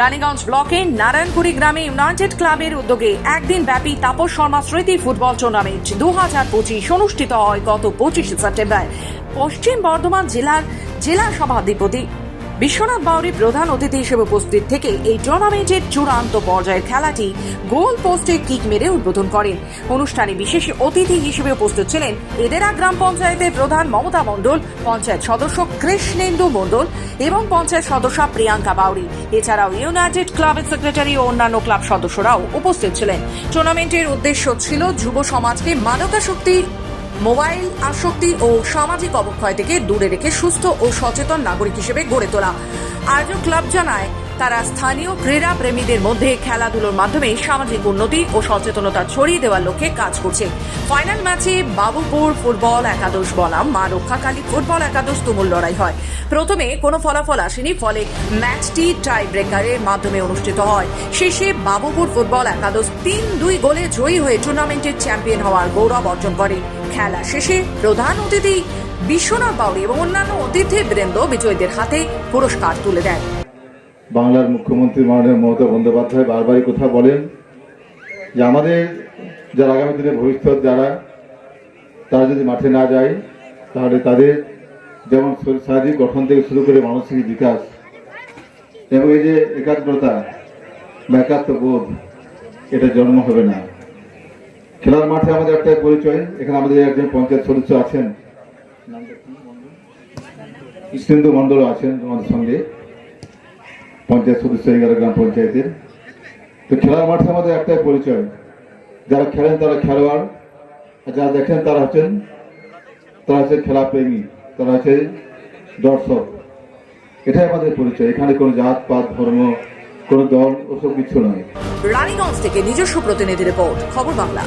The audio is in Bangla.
রানীগঞ্জ ব্লকের নারায়ণপুরি গ্রামে ইউনাইটেড ক্লাবের উদ্যোগে একদিন ব্যাপী তাপস শর্মা স্মৃতি ফুটবল টুর্নামেন্ট দু হাজার পঁচিশ অনুষ্ঠিত হয় গত পঁচিশে সেপ্টেম্বর। পশ্চিম বর্ধমান জেলার জেলা সভাধিপতি বিশ্বনাথ বাউরি প্রধান অতিথি হিসেবে উপস্থিত থেকে এই টুর্নামেন্টের চূড়ান্ত পর্যায়ের খেলাটি গোল পোস্টে কিক মেরে উদ্বোধন করেন। অনুষ্ঠানে বিশেষ অতিথি হিসেবে উপস্থিত ছিলেন এদেরা গ্রাম পঞ্চায়েতের প্রধান মমতা মণ্ডল, পঞ্চায়েত সদস্য কৃষ্ণেন্দু মণ্ডল এবং পঞ্চায়েত সদস্য প্রিয়াঙ্কা বাউরি। এছাড়াও ইউনাইটেড ক্লাবের সেক্রেটারি ও অন্যান্য ক্লাব সদস্যরাও উপস্থিত ছিলেন। টুর্নামেন্টের উদ্দেশ্য ছিল যুব সমাজকে মাদকাসক্তি মোবাইল, আসক্তি ও সামাজিক অবক্ষয় থেকে দূরে রেখে সুস্থ ও সচেতন নাগরিক হিসেবে গড়ে তোলা। আয়োজক ক্লাব জানায় তারা স্থানীয় ক্রীড়া প্রেমীদের মধ্যে খেলাধুলোর মাধ্যমে সামাজিক উন্নতি ও সচেতনতা ছড়িয়ে দেওয়ার লক্ষ্যে কাজ করছে। ফাইনাল ম্যাচে বাবুপুর ফুটবল একাদশ বনাম, মা রক্ষাকালী ফুটবল একাদশ তুমুল লড়াই হয়। প্রথমে কোনো ফলাফল আসেনি, ফলে ম্যাচটি টাই ব্রেকারের মাধ্যমে অনুষ্ঠিত হয়। শেষে বাবুপুর ফুটবল একাদশ তিন দুই গোলে জয়ী হয়ে টুর্নামেন্টের চ্যাম্পিয়ন হওয়ার গৌরব অর্জন করে। খেলা শেষে প্রধান অতিথি বিশ্বনাথ বাউরি এবং অন্যান্য অতিথি বৃন্দ বিজয়ীদের হাতে পুরস্কার তুলে দেন। বাংলার মুখ্যমন্ত্রী মাননীয় মমতা বন্দ্যোপাধ্যায় বারবারই কথা বলেন যে আমাদের যারা আগামী দিনে ভবিষ্যৎ যারা, তারা যদি মাঠে না যায়, তাহলে তাদের যেমন শারীরিক গঠন থেকে শুরু করে মানসিক বিকাশ এবং এই যে একাগ্রতা বা বোধ, এটা জন্ম হবে না। খেলার মাঠে আমাদের একটা পরিচয়, এখানে আমাদের একজন পঞ্চায়েত সদস্য আছেন। কৃষ্ণেন্দু মণ্ডল আছেন আমাদের সঙ্গে। পঞ্চায়েত সদস্য এগারো গ্রাম পঞ্চায়েতের। তো খেলার মাঠে আমাদের একটাই পরিচয়, যারা খেলেন তারা খেলোয়াড়, আর যারা দেখেন তারা হচ্ছেন, তারা হচ্ছে খেলা প্রেমী, তারা হচ্ছে দর্শক। এটাই আমাদের পরিচয়, এখানে কোনো জাত, পাত, ধর্ম, কোনো দল, ওসব কিছু নয় রানীগঞ্জ থেকে নিজস্ব প্রতিনিধি রিপোর্ট, খবর বাংলা।